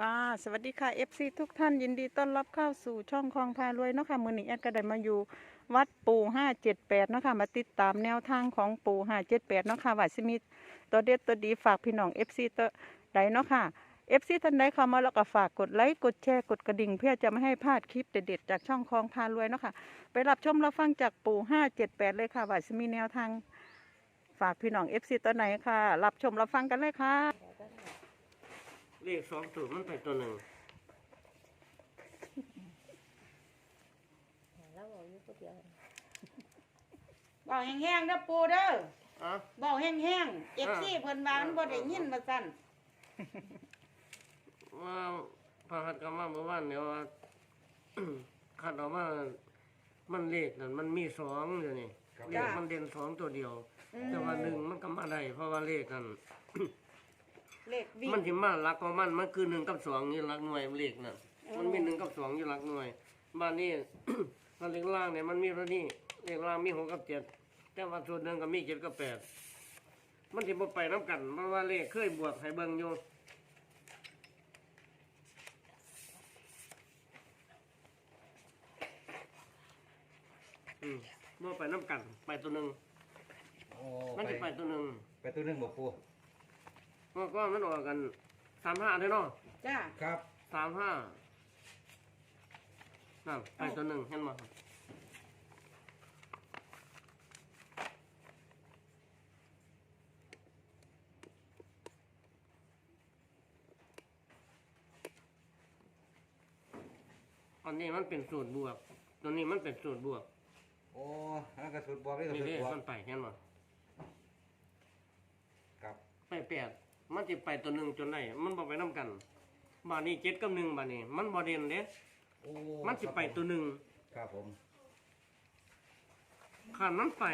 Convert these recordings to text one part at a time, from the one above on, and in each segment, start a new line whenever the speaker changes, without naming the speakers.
ค่ะสวัสดีค่ะ FC ทุกท่านยินดีต้อนรับเข้าสู่ช่องคลองพารวยเนาะค่ะมือนี้แอดก็ได้มาอยู่วัดปู่578เนาะค่ะมาติดตามแนวทางของปู่578เนาะค่ะว่าสิมีตัวเด็ดตัวดีฝากพี่น้อง FC ตัวใดเนาะค่ะ FC ท่านใดเข้ามาแล้วก็ฝากกดไลค์กดแชร์กดกระดิ่ง เพื่อจะไม่ให้พลาดคลิปเด็ดๆจากช่องคลองพารวยเนาะค่ะไปรับชมรับฟังจากปู่578เลยค่ะว่าสิมีแนวทางฝากพี่น้อง FC ตัวไหนค่ะ รับชมรับฟังกันเลยค่ะ
เลขสองตัวมันไปตัวหนึ่ง
แล้วบอกอยู่ผู้เดียว
บอกแห้งๆเด้อปูเด้อ
อะ
บอกแห้งๆเอฟซีเพิ่นว่ามันบ่ได้ยินมาสั่น
ว่าพระหัตถ์กรรมาเมื่อวานเนี่ยว่า ขัดออกมามันเลขนั่นมันมีสองอยู่นี่เลขมันเด่นสองตัวเดียว แต่ว่าหนึ่งมันก็มาได้เพราะว่าเลขนั่น
เลขวิ่ง
มันที่มาหลักของมันมันคือหนึ่งกับสองนี่หลักหน่วยเลขน่ะ มันมีหนึ่งกับสองอยู่หลักหน่วยบ้านนี้ มันเลขล่างเนี่ยมันมีเท่านี้เลขล่างมีหกกับเจ็ดแต่ว่าส่วนหนึ่งก็มีเจ็ดกับแปดมันที่บ่ไปน้ำกันเพราะว่าเลขเคยบวกให้เบิ่งอยู่อืมบ่ไปน้ำกัน ไปตัวหนึ่ง
โอ้
มัน
ไป
จะไปตัวหนึ่ง
ไปตัวหนึงบ่ปู
เพราะก็มันออกกันสามห้าเด้อเนาะ
จ้า
ครับ
สามห้านั่นไปตัวหนึ่งเห็นไหมอันนี้มันเป็นสูตรบวก ตัวนี้มันเป็นสูตรบวก
โอ้อันนั้นก็สุดบอกนี่ก็
นี่
สุด
เด้
บอก
มันไปเห็นไหม
ครับ
ไปแปด มันจะไปตัวหนึ่งจนไหนมันบอกไปน้ำกันบานี้เจ็ดกับหนึ่งบานี้มันบอเด่นเด้
โอ้
มันจะไปตัวหนึ่ง
ครับผม
ขันมันไป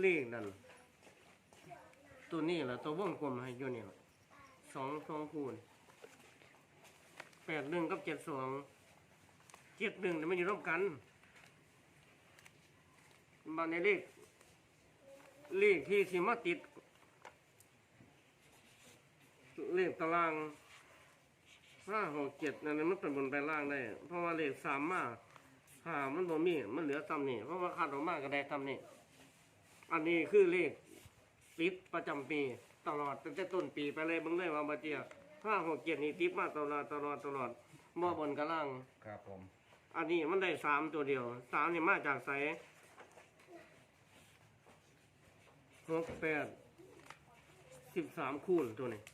เลขนั่นตัวนี้แหละตัววงกลมให้อยู่นี่ล่ะสองสองคูณแปดหนึ่งกับเจ็ดสองเจ็ดหนึ่งเนี่ยมันอยู่ร่วมกันบางในเลขเลขที่สิมาติด เลขตารางห้าหกเจ็ดนั่นมันเป็นบนไปล่างได้ เพราะว่าเลขสามมาหามันบ่มีมันเหลือตำนี่เพราะว่าขาดออกมาก็ได้ตำนี่อันนี้คือเลขติดประจำปีตลอดตั้งแต่ต้นปีไปเลยเบิ่งเลยว่าบ่เจียห้าหกเจ็ดนี่ติดมาตลอดตลอดตลอดบ่บนกระล่าง
ครับผม
อันนี้มันได้สามตัวเดียวสามนี่มาจากไสหกแปดสิบสามคูณตัวนี้
โอ้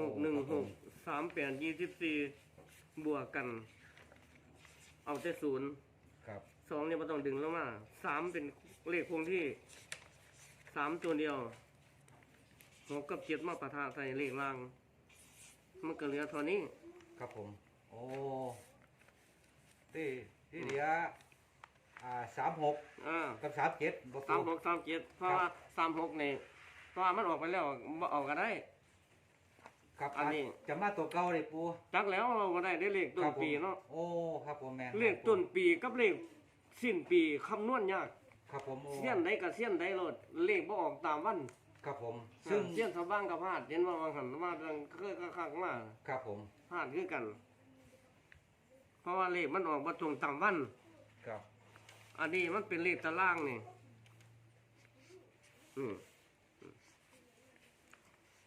หกหนึ่ง
ครับ
ห
ผม
กสามแปดยี่สิบสี่บวกกัน เอาแต่ศูนย์
ครับ
สองเนี่ยมันต้องดึงลงมาสามเป็นเลขคงที่สามตัวเดียวหกกับเจ็ดมาประทะใส่เลขล่าง มันก็เหลือเท่านี้
ครับผม โอ้ที่ที่เหลืออ่าสามหก
อ่า
กับสามเจ็ดบ่
สามห
ปู
กสามเจ็ดเพราะว่าสามหกเนี่ยเพราะว่ามันออกไปแล้วบ่ออกก็ได้
ครับ
อันนี้
จะมาตัวเก่าเลยปู
จักแล้วเราก็ได้ได้เลขต้
คนรับผม
ปีเนาะ
โอ้ครับผมแม่น
เลขต้นปีกับเลขสิ้นปีคำนวณยาก
ครับผมโอ้
เสี้ยนใดกับเสี้ยนใดโลดเลขบ่ออกตามวัน
ครับผม
ซึ่
ซึ่
ง
ง
เสี้ยนสว่างกับพลาดเห็นว่าบางหันว่าดังเคยคักๆมา
ครับผม
พลาดคือกัน เพราะว่าเลขมันออกมาตรงตามวัน
ครับ
อันนี้มันเป็นเลขตารางนี่อืม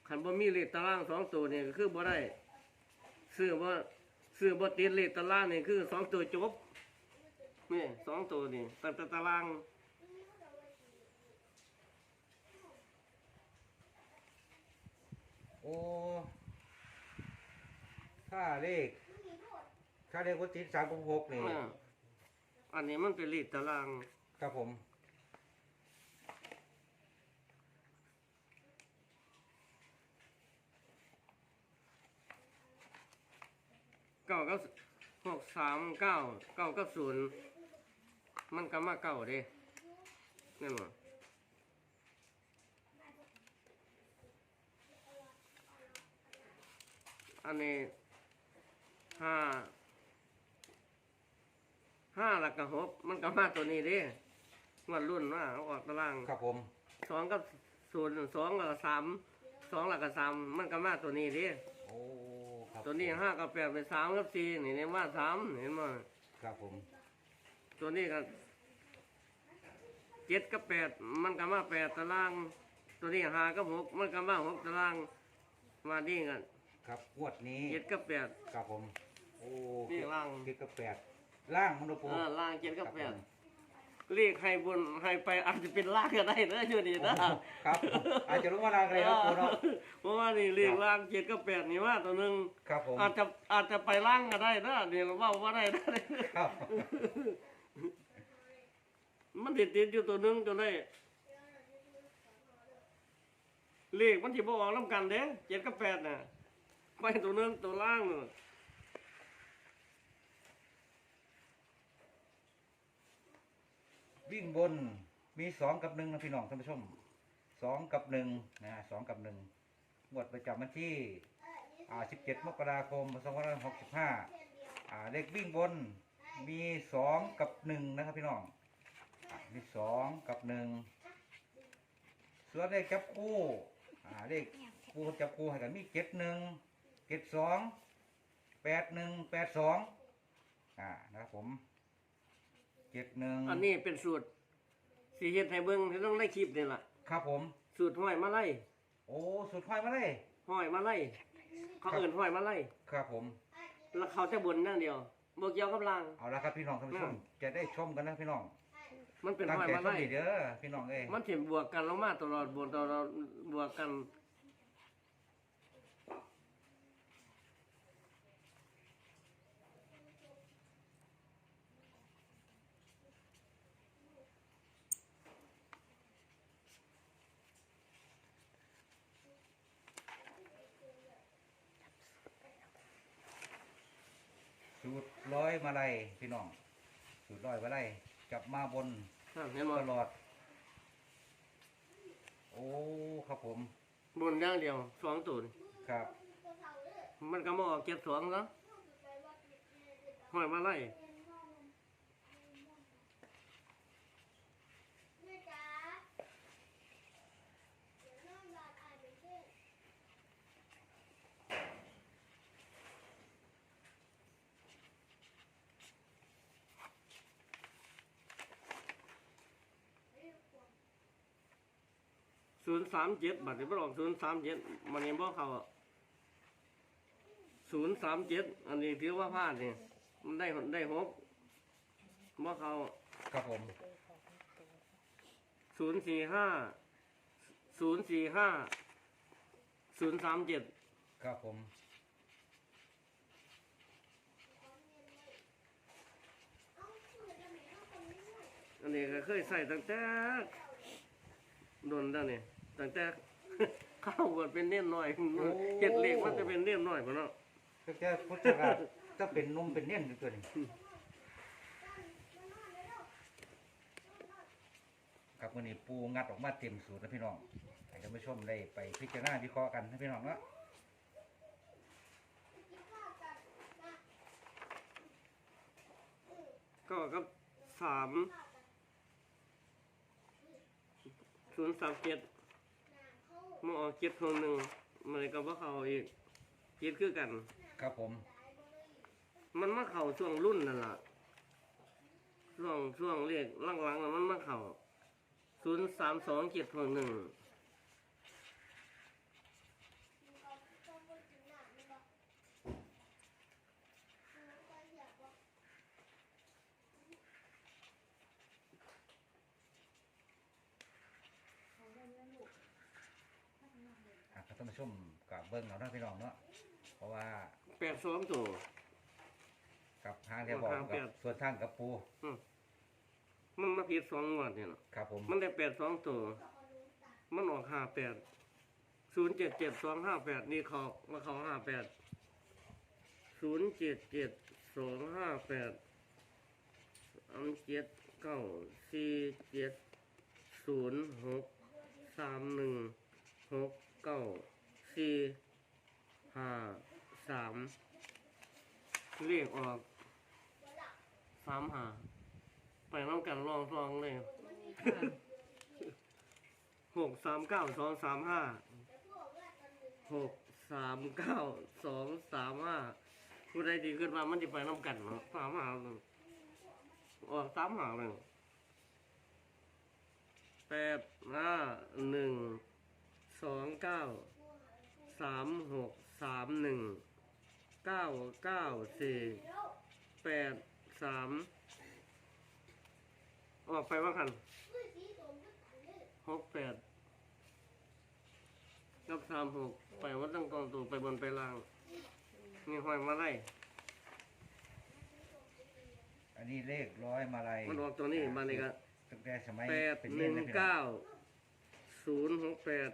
ขันบ่มีเลขตารางสองตัวนี่ก็คือบ่ได้ซื้อบ่ซื้อบ่ติดเลขตารางนี่คือสองตัวจบนี่สองตัวนี่แต่แต่ตาราง
โอ้ค่าเลขค่าเลขวัตถิสามหกนี่
อ่าอันนี้มันเป็นเลขตาราง
ครับผม
เก้ากับหกสามเก้าเก้ากับศูนย์มันก็มาเก้าเด้นั่นหรออันนี้ห้าห้าหลักกับหกมันก็มาตัวนี้เด้งวดรุ่นว่าเอาออกตาราง
ครับผม
สองกับศูนย์สองหลักกับสามสองหลักกับสามมันก็มาตัวนี้เด้
โอ้ครับ
ตัวนี้ห้ากับแปดเป็นสามกับสี่นี่เนี่ยว่าสามเห็นไหม
ครับผม
ตัวนี้ก็เจ็ดกับแปดมันก็มาแปดตาราง ตัวนี้ห้ากับหกมันก็มาหกตารางมาดีกัน
ครับงวดนี้
เจ็ดกับแปด
ครับผม โอ้
นี่ล่าง
เจ็ดกับแปดล่างมันดูปู
เออล่างเจ็ดกับแปด
ผม
เรียกให้บนให้ไปอาจจะเป็นล่างก็ได้นะอยู่นี่นะ
ครับอาจจะรู้ว่าล่างอะไรครับปูเนาะ
เพราะว่านี่เรียกล่างเจ็ดกับแปดนี่ว่าตัวหนึ่ง
ครับผม
อาจจะอาจจะไปล่างก็ได้นะนี่เราว่าว่าได้นะ
ครับ
มันติดติดอยู่ตัวหนึงจนได้เลขมันที่บออกน้ำกันเด้เจ็ดกับแปดน่ะไปตัวหนึงตัวล่างน่ะ
วิ่งบนมีสองกับหนึ่งนะพี่น้องท่านผู้ชมสองกับหนึ่งนะสองกับหนึ่งงวดประจำวันที่อ่าสิบเจ็ดมกราคมสองพันหกสิบห้าอ่าเลขวิ่งบนมีสองกับหนึ่งนะครับพี่น้องอ่ามีสองกับหนึ่งส่วนเลขจับคู่อ่าเลขคู่จับคู่ให้กันมีเจ็ดหนึ่งเจ็ดสองแปดหนึ่งแปดสองอ่านะครับผม เจ็ดหนึ่ง
อันนี้เป็นสูตรสีเฮ็ดให้เบิ่งที่ต้องได้คลิปนี่ล่ะ
ครับผม
สูตรห้อยมาไล่
โอ้สุดท้ายมาเลย
ห้อยมาไล่เขาเอื่นห้อยมาไล่
ครับผม
แล้วเขาจะบนนั่งเดียวบวกเกี่ยวกับล่าง
เอาละครับพี่น้องท่านผู้ชม
อืม
จะได้ชมกันนะพี่น้อง
มันเป็น
ตั้ง
ห้อย
ใจ
มา
ชม
ไล่
ดีเด้อพี่น้องเอ้ย
มันถึงบวกกันแล้วมาตลอดบวกตลอดบวกกัน
มาลัยพี่น้องสูตรร้อยมาลัยจับมาบน
นั่นเห็นบ่
ตลอด โอ้ครับผม
บนอย่างเดียวสองตัวนี่
ครับ
มันก็มาออกเจ็ดสองซะห้อยมาไล่ ศูนย์สามเจ็ดบัตรที่บอกศูนย์สามเจ็ดมันยังบอกเขาศูนย์สามเจ็ดอันนี้ถือว่าพลาดนี่มันได้ได้หกบอกเขา
ครับผม
ศูนย์สี่ห้าศูนย์สี่ห้าศูนย์สามเจ็ด
ครับผม
อันนี้ก็เคยใส่ตั้งแต่โดนแล้วนี่ ตั้งแต่เข้าบวชเป็นเน่นน้อยเห็ดเหล็กมันจะเป็นเน่นน้อยปะเนาะ
ก็จะพุทธราชจะเป็นนุ่มเป็นเน่นอยู่ตัวนี้ครับวันนี้ปูงัดออกมาเต็มสูตรนะพี่น้องให้ท่านผู้ชมได้ไปพิจารณาวิเคราะห์กันนะพี่น้องเนาะ
ก็กับสามศูนย์สามเจ็ด มาออกเจ็ดคนหนึ่งมันก็ว่าเขาอีกเจ็ดคือกัน
ครับผม
มันมาเข่าช่วงรุ่นนั่นล่ะช่วงช่วงเรียกหลังๆน่ะมันมาเข่าศูนย์สามสองเจ็ดคนหนึ่ง
อะครับท่าน ผู้ชมกับเบิ้งเอาเนาะพี่น้องเนาะเพราะว่า
แปดสองตัว
กับทางที่บอก
ทางแป
กับ
ด
ส่วนทางกับปู
มันมาผิดสองงวดเนี่ยเนาะ
ครับผม
มันได้แปดสองตัว มันออกห้าแปดศูนย์เจ็ดเจ็ดสองห้าแปดนี่เขามาเขาห้าแปดศูนย์เจ็ดเจ็ดสองห้าแปดอันเจ็ดเก้าสี่เจ็ดศูนย์หกสามหนึ่งหกเก้า สี่ห้าสามเรียกออกสามหาไปน้ำกันลองลองเลยหกสามเก้าสองสามห้าหกสามเก้าสองสามห้าผู้ใดดีขึ้นมามันจะไปน้ำกันเนาะสามหาเลยออกสามหาเลยแปดห้าหนึ่งสองเก้า สามหกสามหนึ่งเก้าเก้าสี่แปดสามออกไปว่าคันหกแปดกับสามหกไปวัดตั้งกองตัวไปบนไปล่าง นี่ห้อยมาไล่
อันนี้เลขร้อยมาลัย
มันออกตัวนี้มาเลยก็
ตั้งแต่สมัย
แปด
เป็น
ห
เล่
นึ่
น
ง
นะพี่น้อง
เก้าศูนย์หกแปด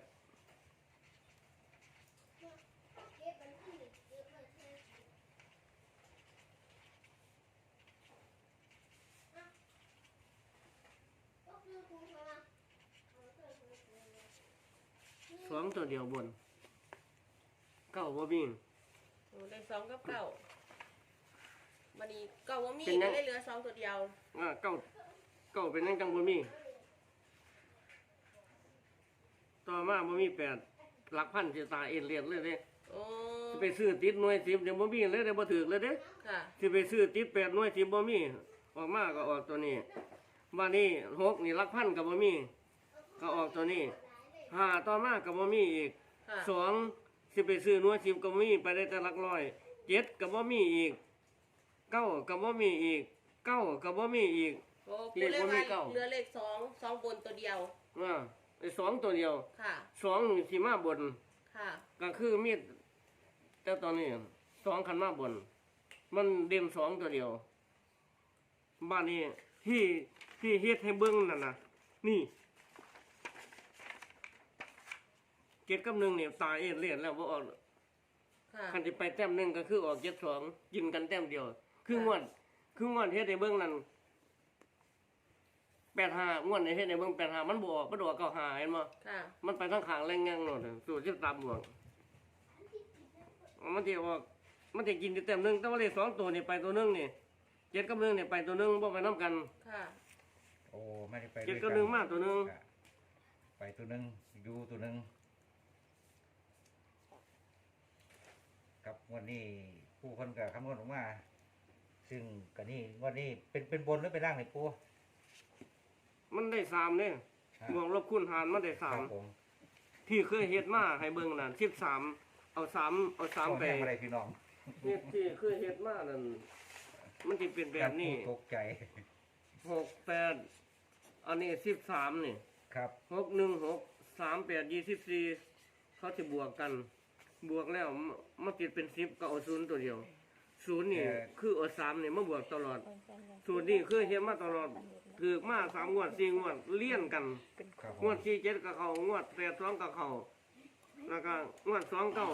สองตัวเดียวบน เก้าบ่มี
โอ้ได้สองกับเก้าวันนี้เก้าว่ามี
เป็นไง
ได้เหลือสองตัวเดียว
อ่าเก้าเก้าเป็นนั่งจังบ่มี ต่อมาบ่มีแปดหลักพันจะตายเอ็นเลียนเลยเด้
โอ้
สิไปซื้อติดหน่วยสิบเดี๋ยวบ่มีเลยเดี๋ยวบ่ถึกเลยเด้
ค่ะ
สิไปซื้อติดแปดหน่วยสิบบ่มี ออกมาก็ออกตัวนี้มานี่หกนี่หลักพันก็บ่มี ก็ออกตัวนี้ ห้าต่อมาก็บ่มีอีก
ค่ะ
สองสิไปซื้อหน่วยสิบก็บ่มีไปได้แต่หลักร้อยเจ็ดก็บ่มีอีกเก้าก็บ่มีอีกเก้าก็บ่มีอีก
โอ้
เล
ปู
ข
เลข
บ่มี
ว่า
เก้า
เหลือเลขสองสองบนตัวเดียว
อ่าไอ้สองตัวเดียว
ค่ะ
สองนี่สิมาบน
ค่ะ
ก็คือมีดแต่ตอนนี้สองคันมาบน มันเด่นสองตัวเดียว บ้านนี้ที่ที่เฮ็ดให้เบิ้งนั่นนะนี่ เจ็ดกับหนึ่งเนี่ยตายเอ็นเลียนแล้วว่าออก
ค่ะ
คันที่ไปแต้มหนึ่งก็คือออกเจ็ดสองกินกันแต้มเดียว คืองวด คืองวดเฮ็ดให้เบิ้งนั่นแปดห้างวดในเฮ็ดให้เบิ้งแปดห้ามันบออกมันบออกเก้าห้าเห็นมั้
ค่ะ
มันไปทั้งขางแรงแงงโน่นสูตรที่ตามบวกมันจะออกมันจะกินอยู่เต็มหนึงแต่ว่าเลขสองตัวนี่ไปตัวหนึงนี่เจ็ดกับหนึ่งนี่ไปตัวหนึงบ่ไปน้ำกัน
ค่ะ
โอ้ไม่ได้ไป
เจ็ด
ด้วย
กับหนึ่งมาตัวหนึ่ง
ครับไปตัวหนึ่งอยู่ตัวหนึ่ง กับงวันนี้ผู้คนกับคำนวณออกมา ซึ่งกันนี่งวันนี้เป็นเป็นบนหรือเป็นล่างในปู
มันได้สามเนี่ย
ครับ
บวกลบคูณหารมันได้สาม
ครับผม
ที่เคยเฮ็ดมาให้เบิ่งนั่นสิบสามเอาสามเอาสาม
ช่วง
ไป
แห้งอะไรพี่น้อง
เฮ็ดที่เคยเฮ็ดมานั่นมันจะเป็นแบบนี้
ผู้ตกใจ
หกแปดอันนี้สิบสามนี่
ครับ
หกหนึ่งหกสามแปดยี่สิบสี่เขาจะบวกกัน บวกแล้วมมันติดเป็นสิบก็เอาศูนย์ตัวเดียวศูนย์นี่คือเอาสามนี่มาบวกตลอดศูนย์นี่คือเฮ็ดมาตลอดถือมาสามงวดสี่งวดเลี่ยนกัน
ครับผ
งว
ม
ดสี่เจ็ดกับเขางวดแปดสองกับเขาแล้วก็งวดสองเก้า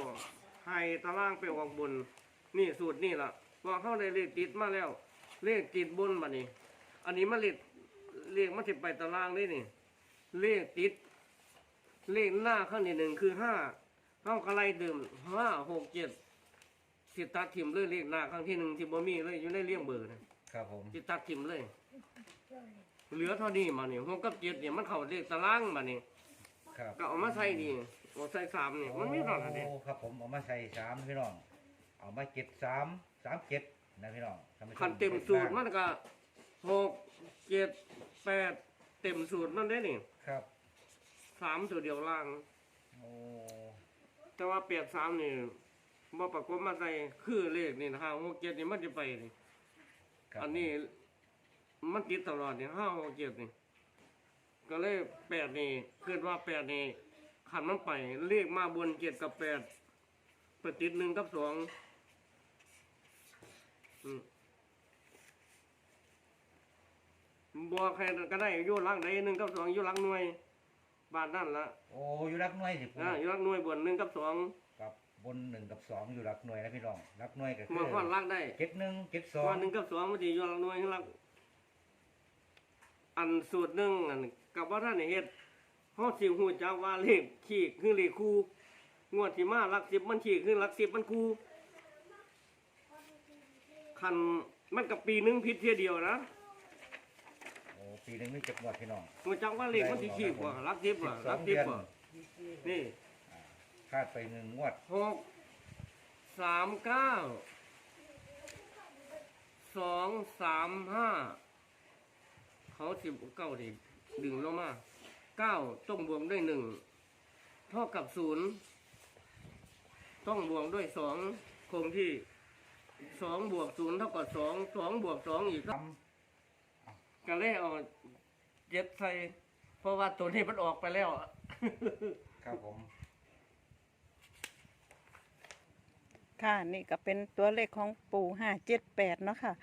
ให้ตารางไปออกบน นี่สูตรนี่ล่ะพอเข้าได้เลขติดมาแล้ว เลขติดบนบัดนี้ อันนี้มันเลขเลขมันสิไปตารางนี่นี่ เลขติด เลขหน้าข้างที่หนึ่งคือห้า เข้ากระไรดื่มห้าหกเจ็ดสิตัดทิมเลยเลขหน้าข้างที่หนึ่งที่บ่มีเลยอยู่ในเลี่ยงเบอร์นะครับ
ผม
สิตัดทิมเลย เหลือเท่านี้มาเนี่ยหกกับเจ็ดเนี่ยมันเข้าเลขตารางมาเนี่ย
ครับ
ก็เอามาใส่ดีเอาใส่สามเนี่ยมันไม่เท่าไหร่เด้
โอ้ครับผมเอามาใส่สามพี่น้อง เอามาเจ็ดสามสามเจ็ดนะพี่น้องท่าผู้ช
คันเต็มสูตรมันก็หกเจ็ดแปดเต็มสูตรมันได้นี่
ครับ
สามตัวเดียวล่าง
โอ้
แต่ว่าเปียกสามนี่บ่ประกบมาใส่คือเลขนี่ห้าหกเจ็ดนี่มันจะไปนี่
ครับ
อันนี้มันติดตลอดนี่ห้าหกเจ็ดนี่ก็เลยแปดนี่คิดว่าแปดนี่ขันมันไปเลขมาบนเจ็ดกับแปดไปติดหนึ่งกับสองอืมบวกใครก็ได้อยู่หลังใดหนึ่งกับสองอยู่หลังหน่วย บาทนั่นละ
โอ้อยู่รักหน่วยสิปู
อ่าอยู่หลังหน่วยบนหนึ่งกับสอง
กับบนหนึ่งกับสองอยู่รักหน่วยนะพี่น้องรักหน่วยก็คื
มาข้อนลักได้
เจ็ดหนึ่งเจ็ดสอง
ข้อหนึ่งกับสองมันจะอยู่หลังหน่วยข้างลักอันสูตรหนึ่งอันกับว่าท่านเฮ็ดเขาสิหูจักว่าเลขขี้คือเลขคู่งวดที่มาหลักสิบมันขี้คือหลักสิบมันคู่คันมันกับปีหนึงผิดเทียเดียวนะ
โอ้ ปีหนึ่งนี่เจ็ดงวดพี่น้อง
หูจักว่าเลขมันสิขี้กว่าหลักสิบกว่าหลักสิบกว่านี่
คาดไปหนึ่งงวด
หกสามเก้าสองสามห้าเขาสิบเก้าดิดึงลงมาเก้าต้องบวกด้วยหนึ่งเท่ากับศูนย์ต้องบวกด้วยสองคงที่สองบวกศูนย์เท่ากับสองสองบวกสองอีก
ท
ก็เลยเอา เจ็ดใส่ เพราะว่าตัวนี้มันออกไปแล้วำ
ครับผม
ค่ะนี่ก็เป็นตัวเลขของปู่ห้าเจ็ดแปดเนาะค่ะ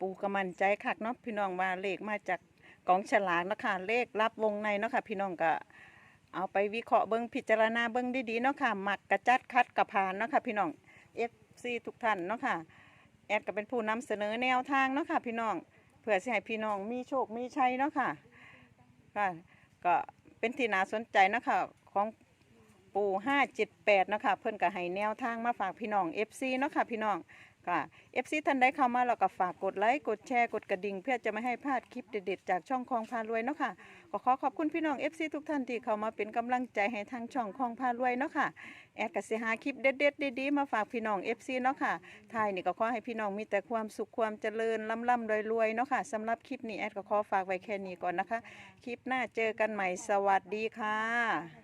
ปู่ก็มั่นใจคักเนาะพี่น้องว่าเลขมาจากกองฉลากเนาะค่ะเลขรับวงในเนาะค่ะพี่น้องก็เอาไปวิเคราะห์เบิ้งพิจารณาเบิ้งดีๆเนาะค่ะหมักกระจัดคัดกระพานเนาะค่ะพี่น้อง FC ทุกท่านเนาะค่ะแอดก็เป็นผู้นำเสนอแนวทางเนาะค่ะพี่น้องเพื่อสิให้พี่น้องมีโชคมีชัยเนาะค่ะ ค่ะก็เป็นที่น่าสนใจนะคะของปู่ห้าเจ็ดแปดนะคะเพื่อนก็ให้แนวทางมาฝากพี่น้อง FC เนาะค่ะพี่น้อง ค่ะ FC ท่านใดเข้ามาเราก็ฝากกดไลค์กดแชร์กดกระดิ่ง เพื่อจะไม่ให้พลาดคลิปเด็ดๆจากช่องคลองพารวยเนาะค่ะก็ขอขอบคุณพี่น้อง FC ทุกท่านที่เข้ามาเป็นกำลังใจให้ทางช่องคลองพารวยเนาะค่ะแอดก็สิหาคลิปเด็ดๆดีๆมาฝากพี่น้อง FC เนาะค่ะทายนี่ก็ขอให้พี่น้องมีแต่ความสุขความเจริญล่ำๆรวยๆเนาะค่ะสำหรับคลิปนี้แอดก็ขอฝากไว้แค่นี้ก่อนนะคะ คลิปหน้าเจอกันใหม่สวัสดีค่ะ